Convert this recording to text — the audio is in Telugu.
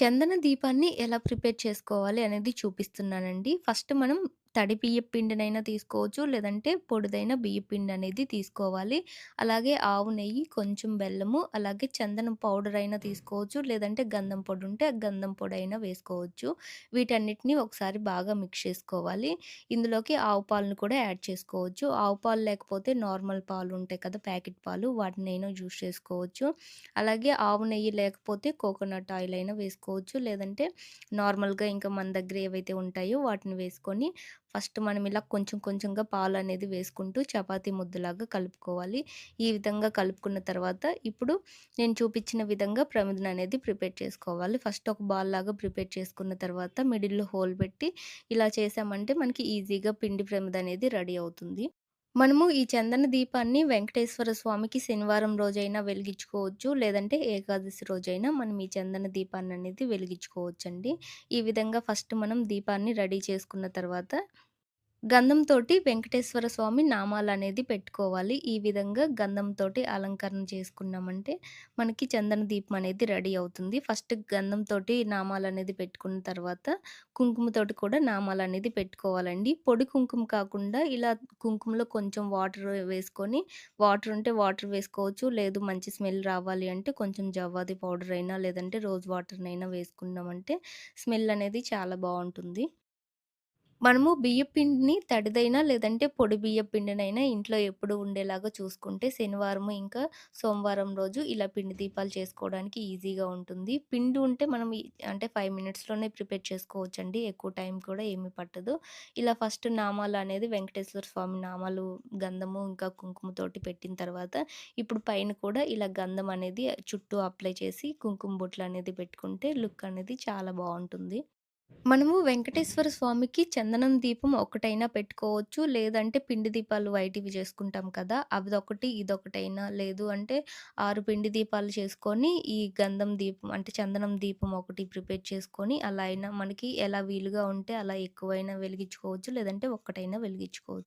చందన దీపాన్ని ఎలా ప్రిపేర్ చేసుకోవాలి అనేది చూపిస్తున్నానండి. ఫస్ట్ మనం తడి బియ్యపు పిండినైనా తీసుకోవచ్చు. లేదంటే పొడిదైన బియ్యపిండి అనేది తీసుకోవాలి. అలాగే ఆవు నెయ్యి, కొంచెం బెల్లము, అలాగే చందనం పౌడర్ అయినా తీసుకోవచ్చు. లేదంటే గంధం పొడి ఉంటే గంధం పొడి అయినా వేసుకోవచ్చు. వీటన్నిటిని ఒకసారి బాగా మిక్స్ చేసుకోవాలి. ఇందులోకి ఆవు పాలను కూడా యాడ్ చేసుకోవచ్చు. ఆవు పాలు లేకపోతే నార్మల్ పాలు ఉంటాయి కదా! ప్యాకెట్ పాలు వాటినైనా యూస్ చేసుకోవచ్చు. అలాగే ఆవు నెయ్యి లేకపోతే కోకోనట్ ఆయిల్ అయినా వేసుకోవచ్చు. లేదంటే నార్మల్‌గా ఇంకా మన దగ్గర ఏవైతే ఉంటాయో వాటిని వేసుకొని ఫస్ట్ మనం ఇలా కొంచెం కొంచెంగా పాలు అనేది వేసుకుంటూ చపాతీ ముద్దలాగా కలుపుకోవాలి. ఈ విధంగా కలుపుకున్న తర్వాత ఇప్పుడు నేను చూపించిన విధంగా ప్రమిదను అనేది ప్రిపేర్ చేసుకోవాలి. ఫస్ట్ ఒక బాల్ లాగా ప్రిపేర్ చేసుకున్న తర్వాత మిడిల్‌లో హోల్ పెట్టి ఇలా చేసామంటే మనకి ఈజీగా పిండి ప్రమిద అనేది రెడీ అవుతుంది. మనము ఈ చందన దీపాన్ని వెంకటేశ్వర స్వామికి శనివారం రోజైనా వెలిగించుకోవచ్చు. లేదంటే ఏకాదశి రోజైనా మనం ఈ చందన దీపాన్ని అనేది వెలిగించుకోవచ్చండి. ఈ విధంగా ఫస్ట్ మనం దీపాన్ని రెడీ చేసుకున్న తర్వాత గంధంతోటి వెంకటేశ్వర స్వామి నామాలు అనేది పెట్టుకోవాలి. ఈ విధంగా గంధంతోటి అలంకరణ చేసుకున్నామంటే మనకి చందన దీపం అనేది రెడీ అవుతుంది. ఫస్ట్ గంధంతోటి నామాలనేది పెట్టుకున్న తర్వాత కుంకుమతోటి కూడా నామాలు అనేది పెట్టుకోవాలండి. పొడి కుంకుమ కాకుండా ఇలా కుంకుమలో కొంచెం వాటర్ వేసుకొని వాటర్ ఉంటే వాటర్ వేసుకోవచ్చు. లేదు మంచి స్మెల్ రావాలి అంటే కొంచెం జవ్వాది పౌడర్ అయినా లేదంటే రోజ్ వాటర్‌నైనా వేసుకున్నామంటే స్మెల్ అనేది చాలా బాగుంటుంది మనము బియ్యపిండిని తడిదైనా లేదంటే పొడి బియ్యపిండినైనా ఇంట్లో ఎప్పుడు ఉండేలాగా చూసుకుంటే శనివారము ఇంకా సోమవారం రోజు ఇలా పిండి దీపాలు చేసుకోవడానికి ఈజీగా ఉంటుంది. పిండి ఉంటే మనం అంటే ఫైవ్ మినిట్స్‌లోనే ప్రిపేర్ చేసుకోవచ్చండి. ఎక్కువ టైం కూడా ఏమి పట్టదు. ఇలా ఫస్ట్ నామాలు అనేది వెంకటేశ్వర స్వామి నామాలు గంధము ఇంకా కుంకుమతోటి పెట్టిన తర్వాత ఇప్పుడు పైన కూడా ఇలా గంధం అనేది చుట్టూ అప్లై చేసి కుంకుమ బొట్లు అనేది పెట్టుకుంటే లుక్ అనేది చాలా బాగుంటుంది మనము వెంకటేశ్వర స్వామికి చందనం దీపం ఒకటైనా పెట్టుకోవచ్చు. లేదంటే పిండి దీపాలు వైటివి చేసుకుంటాం కదా! అదొకటి, ఇదొకటైనా లేదు అంటే 6 పిండి దీపాలు చేసుకొని, ఈ గంధం దీపం అంటే చందనం దీపం ఒకటి ప్రిపేర్ చేసుకొని, అలా అయినా మనకి ఎలా వీలుగా ఉంటే అలా ఎక్కువైనా వెలిగించుకోవచ్చు. లేదంటే ఒక్కటైనా వెలిగించుకోవచ్చు.